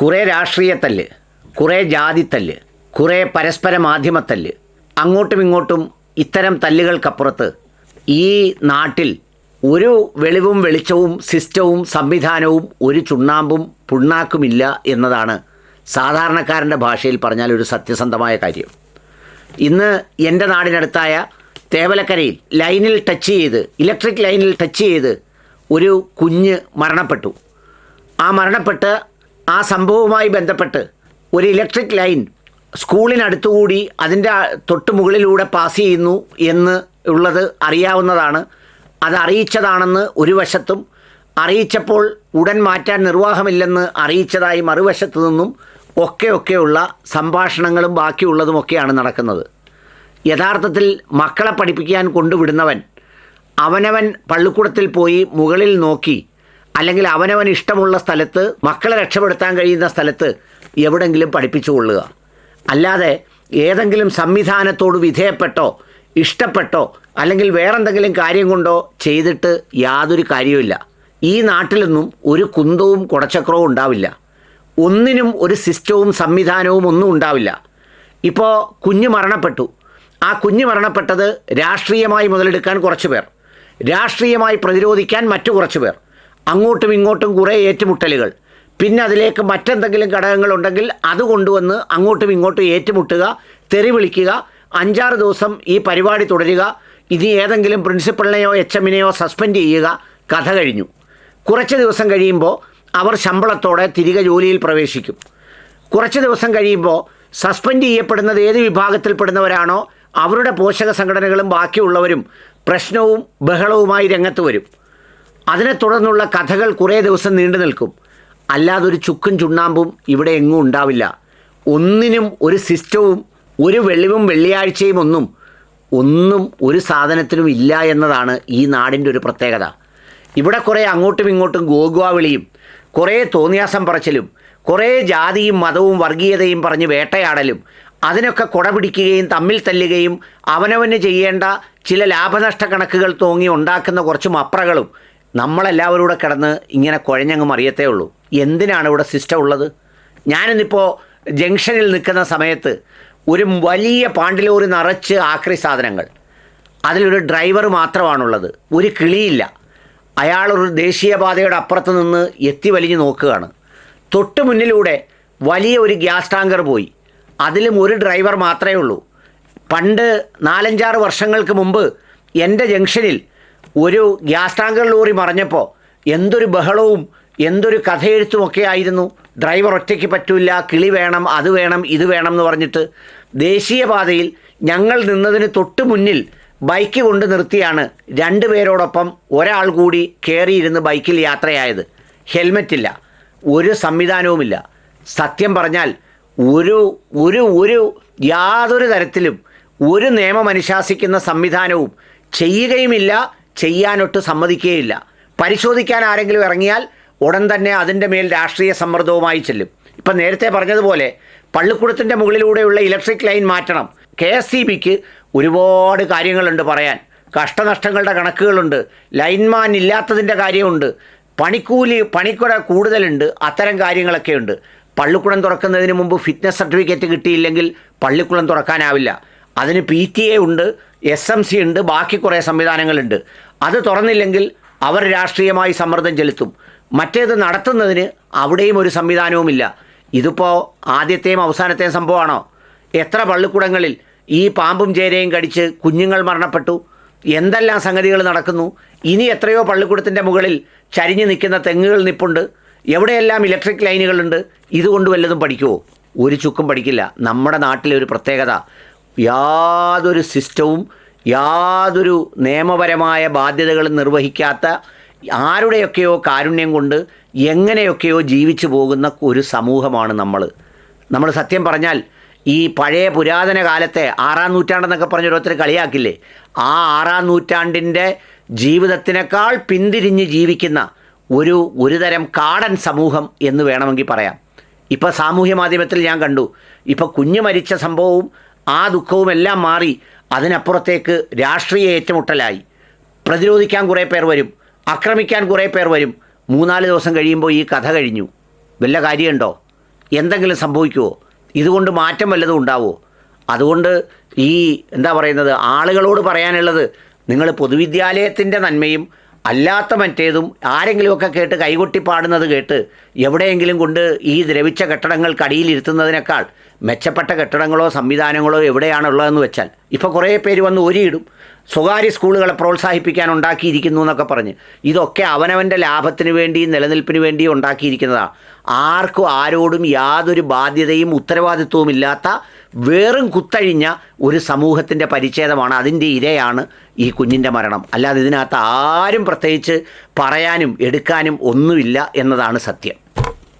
കുറേ രാഷ്ട്രീയത്തല്ല് കുറേ ജാതിത്തല്ല് കുറേ പരസ്പര മാധ്യമത്തല്ല്. അങ്ങോട്ടും ഇങ്ങോട്ടും ഇത്തരം തല്ലുകൾക്കപ്പുറത്ത് ഈ നാട്ടിൽ ഒരു വെളിവും വെളിച്ചവും സിസ്റ്റവും സംവിധാനവും ഒരു ചുണ്ണാമ്പും പുണ്ണാക്കുമില്ല എന്നതാണ് സാധാരണക്കാരന്റെ ഭാഷയിൽ പറഞ്ഞാൽ ഒരു സത്യസന്ധമായ കാര്യം. ഇന്ന് എന്റെ നാടിനടുത്തായ തേവലക്കരയിൽ ലൈനിൽ ടച്ച് ചെയ്ത് ഇലക്ട്രിക് ലൈനിൽ ടച്ച് ചെയ്ത് ഒരു കുഞ്ഞ് മരണപ്പെട്ടു. ആ മരണപ്പെട്ട് ആ സംഭവവുമായി ബന്ധപ്പെട്ട് ഒരു ഇലക്ട്രിക് ലൈൻ സ്കൂളിനടുത്തുകൂടി അതിന്റെ തൊട്ട് മുകളിലൂടെ പാസ് ചെയ്യുന്നു എന്ന് ഉള്ളത് അറിയാവുന്നതാണ്. അത് അറിയിച്ചതാണെന്ന് ഒരു വശത്തും അറിയിച്ചപ്പോൾ ഉടൻ മാറ്റാൻ നിർവാഹമില്ലെന്ന് അറിയിച്ചതായി മറുവശത്തു നിന്നും ഒക്കെ ഒക്കെയുള്ള സംഭാഷണങ്ങളും ബാക്കിയുള്ളതുമൊക്കെയാണ് നടക്കുന്നത്. യഥാർത്ഥത്തിൽ മക്കളെ പഠിപ്പിക്കാൻ കൊണ്ടുവിടുന്നവൻ അവനവൻ പള്ളിക്കൂടത്തിൽ പോയി മുകളിൽ നോക്കി അല്ലെങ്കിൽ അവനവൻ ഇഷ്ടമുള്ള സ്ഥലത്ത് മക്കളെ രക്ഷപ്പെടുത്താൻ കഴിയുന്ന സ്ഥലത്ത് എവിടെങ്കിലും പഠിപ്പിച്ചു കൊള്ളുക. അല്ലാതെ ഏതെങ്കിലും സംവിധാനത്തോട് വിധേയപ്പെട്ടോ ഇഷ്ടപ്പെട്ടോ അല്ലെങ്കിൽ വേറെന്തെങ്കിലും കാര്യം കൊണ്ടോ ചെയ്തിട്ട് യാതൊരു കാര്യവുമില്ല. ഈ നാട്ടിലൊന്നും ഒരു കുന്തവും കുടച്ചക്രവും ഉണ്ടാവില്ല. ഒന്നിനും ഒരു സിസ്റ്റവും സംവിധാനവും ഒന്നും ഉണ്ടാവില്ല. ഇപ്പോൾ കുഞ്ഞ് മരണപ്പെട്ടു. ആ കുഞ്ഞ് മരണപ്പെട്ടത് രാഷ്ട്രീയമായി മുതലെടുക്കാൻ കുറച്ച് പേർ രാഷ്ട്രീയമായി പ്രതിരോധിക്കാൻ മറ്റു കുറച്ച് പേർ അങ്ങോട്ടും ഇങ്ങോട്ടും കുറേ ഏറ്റുമുട്ടലുകൾ. പിന്നെ അതിലേക്ക് മറ്റെന്തെങ്കിലും ഘടകങ്ങളുണ്ടെങ്കിൽ അത് കൊണ്ടുവന്ന് അങ്ങോട്ടും ഇങ്ങോട്ടും ഏറ്റുമുട്ടുക തെറി വിളിക്കുക അഞ്ചാറ് ദിവസം ഈ പരിപാടി തുടരുക ഇനി ഏതെങ്കിലും പ്രിൻസിപ്പളിനെയോ എച്ച് എമ്മിനെയോ സസ്പെൻഡ് ചെയ്യുക കഥ കഴിഞ്ഞു. കുറച്ച് ദിവസം കഴിയുമ്പോൾ അവർ ശമ്പളത്തോടെ തിരികെ ജോലിയിൽ പ്രവേശിക്കും. കുറച്ച് ദിവസം കഴിയുമ്പോൾ സസ്പെൻഡ് ചെയ്യപ്പെടുന്നത് ഏത് വിഭാഗത്തിൽപ്പെടുന്നവരാണോ അവരുടെ പോഷക സംഘടനകളും ബാക്കിയുള്ളവരും പ്രശ്നവും ബഹളവുമായി രംഗത്ത് വരും. അതിനെ തുടർന്നുള്ള കഥകൾ കുറേ ദിവസം നീണ്ടു നിൽക്കും. അല്ലാതെ ഒരു ചുക്കും ചുണ്ണാമ്പും ഇവിടെ എങ്ങും ഉണ്ടാവില്ല. ഒന്നിനും ഒരു സിസ്റ്റവും ഒരു വെള്ളിവും വെള്ളിയാഴ്ചയും ഒന്നും ഒന്നും ഒരു സാധനത്തിനും ഇല്ല എന്നതാണ് ഈ നാടിന്റെ ഒരു പ്രത്യേകത. ഇവിടെ കുറേ അങ്ങോട്ടും ഇങ്ങോട്ടും ഗോഗുവ വിളിയും കുറേ തോന്നിയാസം പറച്ചിലും കുറേ ജാതിയും മതവും വർഗീയതയും പറഞ്ഞ് വേട്ടയാടലും അതിനൊക്കെ കുട പിടിക്കുകയും തമ്മിൽ തല്ലുകയും അവനവന് ചെയ്യേണ്ട ചില ലാഭനഷ്ട കണക്കുകൾ തോങ്ങി ഉണ്ടാക്കുന്ന കുറച്ച് മപ്രകളും നമ്മളെല്ലാവരും കൂടെ കിടന്ന് ഇങ്ങനെ കുഴഞ്ഞങ്ങ് മറിയത്തേ ഉള്ളൂ. എന്തിനാണ് ഇവിടെ സിസ്റ്റം ഉള്ളത്? ഞാനിന്നിപ്പോൾ ജംഗ്ഷനിൽ നിൽക്കുന്ന സമയത്ത് ഒരു വലിയ പാണ്ടിലോറി നിറച്ച് ആക്രി സാധനങ്ങൾ. അതിലൊരു ഡ്രൈവർ മാത്രമാണുള്ളത്. ഒരു കിളിയില്ല. അയാളൊരു ദേശീയപാതയുടെ അപ്പുറത്ത് നിന്ന് എത്തി വലിഞ്ഞു നോക്കുകയാണ്. തൊട്ട് മുന്നിലൂടെ വലിയ ഒരു ഗ്യാസ് ടാങ്കർ പോയി. അതിലും ഒരു ഡ്രൈവർ മാത്രമേ ഉള്ളൂ. പണ്ട് നാലഞ്ചാറ് വർഷങ്ങൾക്ക് മുമ്പ് എന്റെ ജംഗ്ഷനിൽ ഒരു ഗ്യാസ് ടാങ്കർ ലോറി മറിഞ്ഞപ്പോൾ എന്തൊരു ബഹളവും എന്തൊരു കഥയെഴുത്തുമൊക്കെ ആയിരുന്നു. ഡ്രൈവർ ഒറ്റയ്ക്ക് പറ്റില്ല കിളി വേണം അത് വേണം ഇത് വേണം എന്ന് പറഞ്ഞിട്ട് ദേശീയപാതയിൽ ഞങ്ങൾ നിന്നതിന് തൊട്ട് മുന്നിൽ ബൈക്ക് കൊണ്ട് നിർത്തിയാണ് രണ്ട് പേരോടൊപ്പം ഒരാൾ കൂടി കയറിയിരുന്ന് ബൈക്കിൽ യാത്രയായത്. ഹെൽമെറ്റില്ല ഒരു സംവിധാനവുമില്ല. സത്യം പറഞ്ഞാൽ ഒരു ഒരു ഒരു യാതൊരു തരത്തിലും ഒരു നിയമം അനുശാസിക്കുന്ന സംവിധാനവും ചെയ്യുകയുമില്ല ചെയ്യാനൊട്ട് സമ്മതിക്കുകയില്ല പരിശോധിക്കാൻ ആരെങ്കിലും ഇറങ്ങിയാൽ ഉടൻ തന്നെ അതിന്റെ മേൽ രാഷ്ട്രീയ സമ്മർദ്ദവുമായി ചെല്ലും. ഇപ്പം നേരത്തെ പറഞ്ഞതുപോലെ പള്ളിക്കൂടത്തിന്റെ മുകളിലൂടെയുള്ള ഇലക്ട്രിക് ലൈൻ മാറ്റണം. കെ എസ് സി ബിക്ക് ഒരുപാട് കാര്യങ്ങളുണ്ട് പറയാൻ. കഷ്ടനഷ്ടങ്ങളുടെ കണക്കുകളുണ്ട്. ലൈൻമാൻ ഇല്ലാത്തതിന്റെ കാര്യമുണ്ട്. പണിക്കൂലി പണിക്കുട കൂടുതലുണ്ട്. അത്തരം കാര്യങ്ങളൊക്കെ ഉണ്ട് പള്ളിക്കുളം തുറക്കുന്നതിന് മുമ്പ് ഫിറ്റ്നസ് സർട്ടിഫിക്കറ്റ് കിട്ടിയില്ലെങ്കിൽ പള്ളിക്കുളം തുറക്കാനാവില്ല. അതിന് പി ടി എ ഉണ്ട് എസ് എം സി ഉണ്ട് ബാക്കി കുറേ സംവിധാനങ്ങളുണ്ട്. അത് തുറന്നില്ലെങ്കിൽ അവർ രാഷ്ട്രീയമായി സമ്മർദ്ദം ചെലുത്തും. മറ്റേത് നടത്തുന്നതിന് അവിടെയും ഒരു സംവിധാനവുമില്ല. ഇതിപ്പോൾ ആദ്യത്തെയും അവസാനത്തെയും സംഭവമാണോ? എത്ര പള്ളിക്കൂടങ്ങളിൽ ഈ പാമ്പും ചേരയും കടിച്ച് കുഞ്ഞുങ്ങൾ മരണപ്പെട്ടു? എന്തെല്ലാം സംഗതികൾ നടക്കുന്നു? ഇനി എത്രയോ പള്ളിക്കൂടത്തിന്റെ മുകളിൽ ചരിഞ്ഞു നിൽക്കുന്ന തെങ്ങുകൾ നിപ്പുണ്ട്. എവിടെയെല്ലാം ഇലക്ട്രിക് ലൈനുകളുണ്ട്? ഇതുകൊണ്ട് വല്ലതും പഠിക്കുമോ ഒരു ചുക്കും പഠിക്കില്ല. നമ്മുടെ നാട്ടിലെ ഒരു പ്രത്യേകത. യാതൊരു സിസ്റ്റവും യാതൊരു നിയമപരമായ ബാധ്യതകളും നിർവഹിക്കാത്ത ആരുടെയൊക്കെയോ കാരുണ്യം കൊണ്ട് എങ്ങനെയൊക്കെയോ ജീവിച്ചു പോകുന്ന ഒരു സമൂഹമാണ് നമ്മൾ നമ്മൾ സത്യം പറഞ്ഞാൽ ഈ പഴയ പുരാതന കാലത്തെ ആറാം നൂറ്റാണ്ടെന്നൊക്കെ പറഞ്ഞ് ഓരോരുത്തർ കളിയാക്കില്ലേ? ആ ആറാം നൂറ്റാണ്ടിന്റെ ജീവിതത്തിനേക്കാൾ പിന്തിരിഞ്ഞ് ജീവിക്കുന്ന ഒരു ഒരുതരം കാടൻ സമൂഹം എന്ന് വേണമെങ്കിൽ പറയാം. ഇപ്പോൾ സാമൂഹ്യ മാധ്യമത്തിൽ ഞാൻ കണ്ടു. ഇപ്പോൾ കുഞ്ഞു മരിച്ച സംഭവവും ആ ദുഃഖവും എല്ലാം മാറി അതിനപ്പുറത്തേക്ക് രാഷ്ട്രീയ ഏറ്റുമുട്ടലായി. പ്രതിരോധിക്കാൻ കുറേ പേർ വരും ആക്രമിക്കാൻ കുറേ പേർ വരും. മൂന്നാൽ ദിവസം കഴിയുമ്പോൾ ഈ കഥ കഴിഞ്ഞു. വല്ല കാര്യമുണ്ടോ? എന്തെങ്കിലും സംഭവിക്കുമോ ഇതുകൊണ്ട് മാറ്റം വല്ലതും ഉണ്ടാവുമോ അതുകൊണ്ട് ഈ എന്താ പറയുന്നത് ആളുകളോട് പറയാനുള്ളത് നിങ്ങൾ പൊതുവിദ്യാലയത്തിന്റെ നന്മയും അല്ലാത്ത മറ്റേതും ആരെങ്കിലുമൊക്കെ കേട്ട് കൈകൊട്ടി പാടുന്നത് കേട്ട് എവിടെയെങ്കിലും കൊണ്ട് ഈ ദ്രവിച്ച കെട്ടിടങ്ങൾക്കടിയിലിരുത്തുന്നതിനേക്കാൾ മെച്ചപ്പെട്ട കെട്ടിടങ്ങളോ സംവിധാനങ്ങളോ എവിടെയാണുള്ളതെന്ന് വെച്ചാൽ ഇപ്പോൾ കുറേ പേര് വന്ന് ഒരിയിടും സ്വകാര്യ സ്കൂളുകളെ പ്രോത്സാഹിപ്പിക്കാൻ ഉണ്ടാക്കിയിരിക്കുന്നു എന്നൊക്കെ പറഞ്ഞ്. ഇതൊക്കെ അവനവന്റെ ലാഭത്തിന് വേണ്ടിയും നിലനിൽപ്പിന് വേണ്ടിയും ഉണ്ടാക്കിയിരിക്കുന്നതാണ് ആർക്കും ആരോടും യാതൊരു ബാധ്യതയും ഉത്തരവാദിത്വവും ഇല്ലാത്ത വേറും കുത്തഴിഞ്ഞ ഒരു സമൂഹത്തിന്റെ പരിച്ഛേദമാണ്. അതിന്റെ ഇരയാണ് ഈ കുഞ്ഞിന്റെ മരണം. അല്ലാതെ ഇതിനകത്ത് ആരും പ്രത്യേകിച്ച് പറയാനും എടുക്കാനും ഒന്നുമില്ല എന്നതാണ് സത്യം.